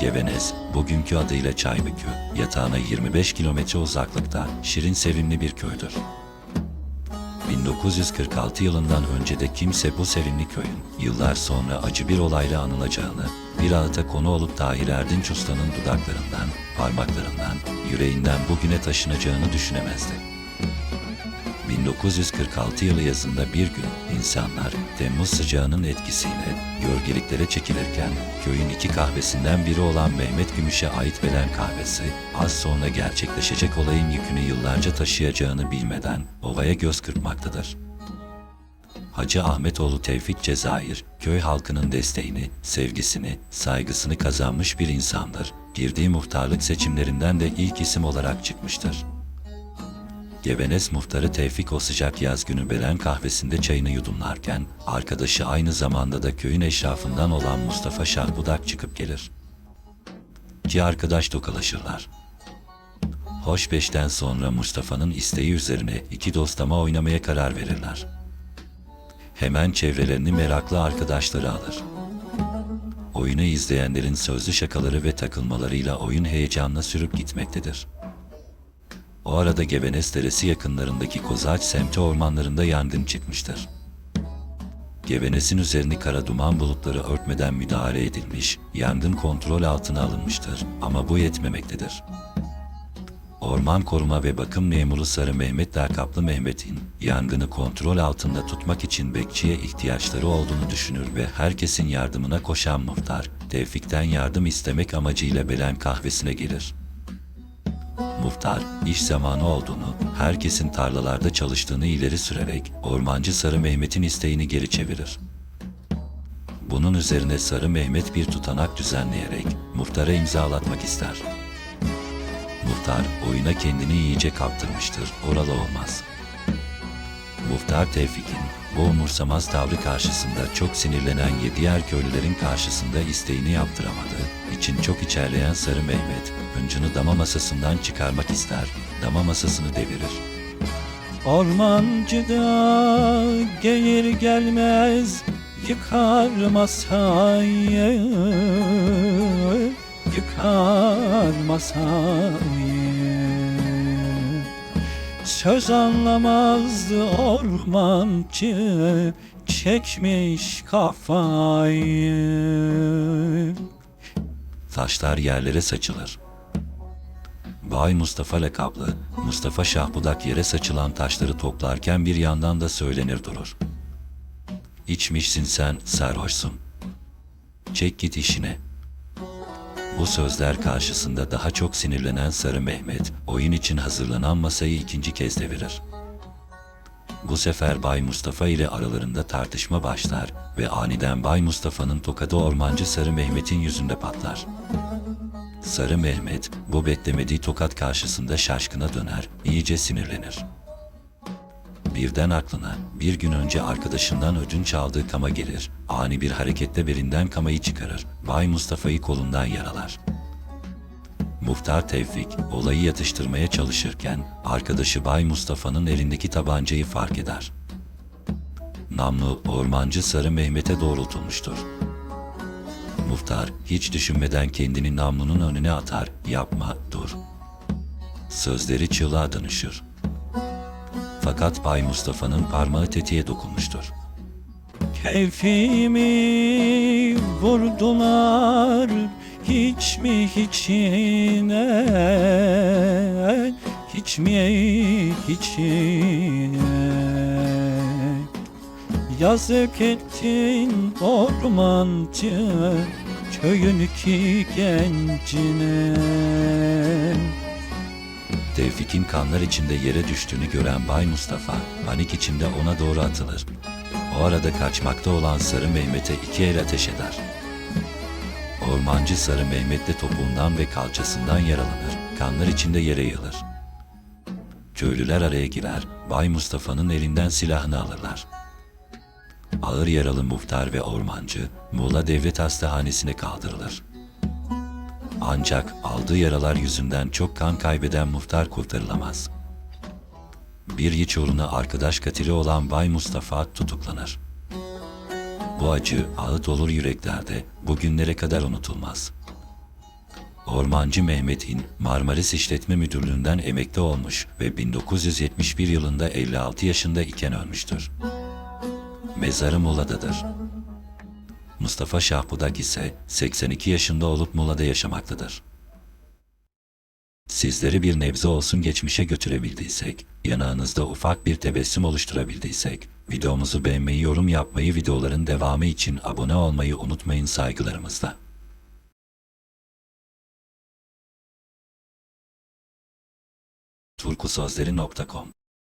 Gevenez, bugünkü adıyla Çaybükü, yatağına 25 kilometre uzaklıkta şirin sevimli bir köydür. 1946 yılından önce de kimse bu sevimli köyün yıllar sonra acı bir olayla anılacağını, bir ağıta konu olup Tahir Erdinç Usta'nın dudaklarından, parmaklarından, yüreğinden bugüne taşınacağını düşünemezdi. 1946 yılı yazında bir gün insanlar Temmuz sıcağının etkisiyle gölgeliklere çekilirken köyün iki kahvesinden biri olan Mehmet Gümüş'e ait Belen kahvesi az sonra gerçekleşecek olayın yükünü yıllarca taşıyacağını bilmeden ovaya göz kırpmaktadır. Hacı Ahmetoğlu Tevfik Cezayir, köy halkının desteğini, sevgisini, saygısını kazanmış bir insandır. Girdiği muhtarlık seçimlerinden de ilk isim olarak çıkmıştır. Gevenes muhtarı Tevfik o sıcak yaz günü Belen kahvesinde çayını yudumlarken, arkadaşı aynı zamanda da köyün eşrafından olan Mustafa Şahbudak çıkıp gelir. İki arkadaş tokalaşırlar. Hoş beşten sonra Mustafa'nın isteği üzerine iki dostama oynamaya karar verirler. Hemen çevrelerini meraklı arkadaşları alır. Oyunu izleyenlerin sözlü şakaları ve takılmalarıyla oyun heyecanla sürüp gitmektedir. O arada Gevenes Deresi yakınlarındaki Kozaç semti ormanlarında yangın çıkmıştır. Gevenes'in üzerini kara duman bulutları örtmeden müdahale edilmiş, yangın kontrol altına alınmıştır ama bu yetmemektedir. Orman Koruma ve Bakım Memuru Sarı Mehmet lakaplı Mehmet'in yangını kontrol altında tutmak için bekçiye ihtiyaçları olduğunu düşünür ve herkesin yardımına koşan muhtar, Tevfik'ten yardım istemek amacıyla Belen kahvesine gelir. Muhtar, iş zamanı olduğunu, herkesin tarlalarda çalıştığını ileri sürerek ormancı Sarı Mehmet'in isteğini geri çevirir. Bunun üzerine Sarı Mehmet bir tutanak düzenleyerek muhtara imzalatmak ister. Muhtar oyuna kendini iyice kaptırmıştır, oralı olmaz. Muhtar Tevfik'in bu umursamaz tavrı karşısında çok sinirlenen diğer köylülerin karşısında isteğini yaptıramadığı için çok içerleyen Sarı Mehmet, hıncını dama masasından çıkarmak ister, dama masasını devirir. Ormancı da gelir gelmez yıkar masayı Yıkar masayı Söz anlamazdı ormancı Çekmiş kafayı Taşlar yerlere saçılır. Bay Mustafa lakaplı Mustafa Şahbudak yere saçılan taşları toplarken bir yandan da söylenir durur. İçmişsin sen, sarhoşsun. Çek git işine. Bu sözler karşısında daha çok sinirlenen Sarı Mehmet, oyun için hazırlanan masayı ikinci kez devirir. Bu sefer Bay Mustafa ile aralarında tartışma başlar ve aniden Bay Mustafa'nın tokadı ormancı Sarı Mehmet'in yüzünde patlar. Sarı Mehmet bu beklemediği tokat karşısında şaşkına döner, iyice sinirlenir. Birden aklına bir gün önce arkadaşından ödünç aldığı kama gelir. Ani bir hareketle belinden kamayı çıkarır. Bay Mustafa'yı kolundan yaralar. Muhtar Tevfik olayı yatıştırmaya çalışırken arkadaşı Bay Mustafa'nın elindeki tabancayı fark eder. Namlu ormancı Sarı Mehmet'e doğrultulmuştur. Muhtar hiç düşünmeden kendini namlunun önüne atar. Yapma, dur. Sözleri çığlığa dönüşür. Fakat Bay Mustafa'nın parmağı tetiğe dokunmuştur. Keyfimi vurdular hiç mi içine Hiç mi içine Yazık ettin ormancı Köyün iki gencine Tevfik'in kanlar içinde yere düştüğünü gören Bay Mustafa panik içinde ona doğru atılır. O arada kaçmakta olan Sarı Mehmet'e iki el ateş eder. Ormancı Sarı Mehmet de topuğundan ve kalçasından yaralanır, kanlar içinde yere yığılır. Köylüler araya girer, Bay Mustafa'nın elinden silahını alırlar. Ağır yaralı muhtar ve ormancı Muğla Devlet Hastanesi'ne kaldırılır. Ancak aldığı yaralar yüzünden çok kan kaybeden muhtar kurtarılamaz. Bir yiç arkadaş katili olan Bay Mustafa tutuklanır. Bu acı ağıt olur yüreklerde bugünlere kadar unutulmaz. Ormancı Mehmet'in Marmaris İşletme Müdürlüğü'nden emekli olmuş ve 1971 yılında 56 yaşında iken ölmüştür. Mezarı Muğla'dadır. Mustafa Şahbudak ise 82 yaşında olup Muğla'da yaşamaktadır. Sizleri bir nebze olsun geçmişe götürebildiysek, yanağınızda ufak bir tebessüm oluşturabildiysek, videomuzu beğenmeyi, yorum yapmayı, videoların devamı için abone olmayı unutmayın saygılarımızla. turkusözleri.com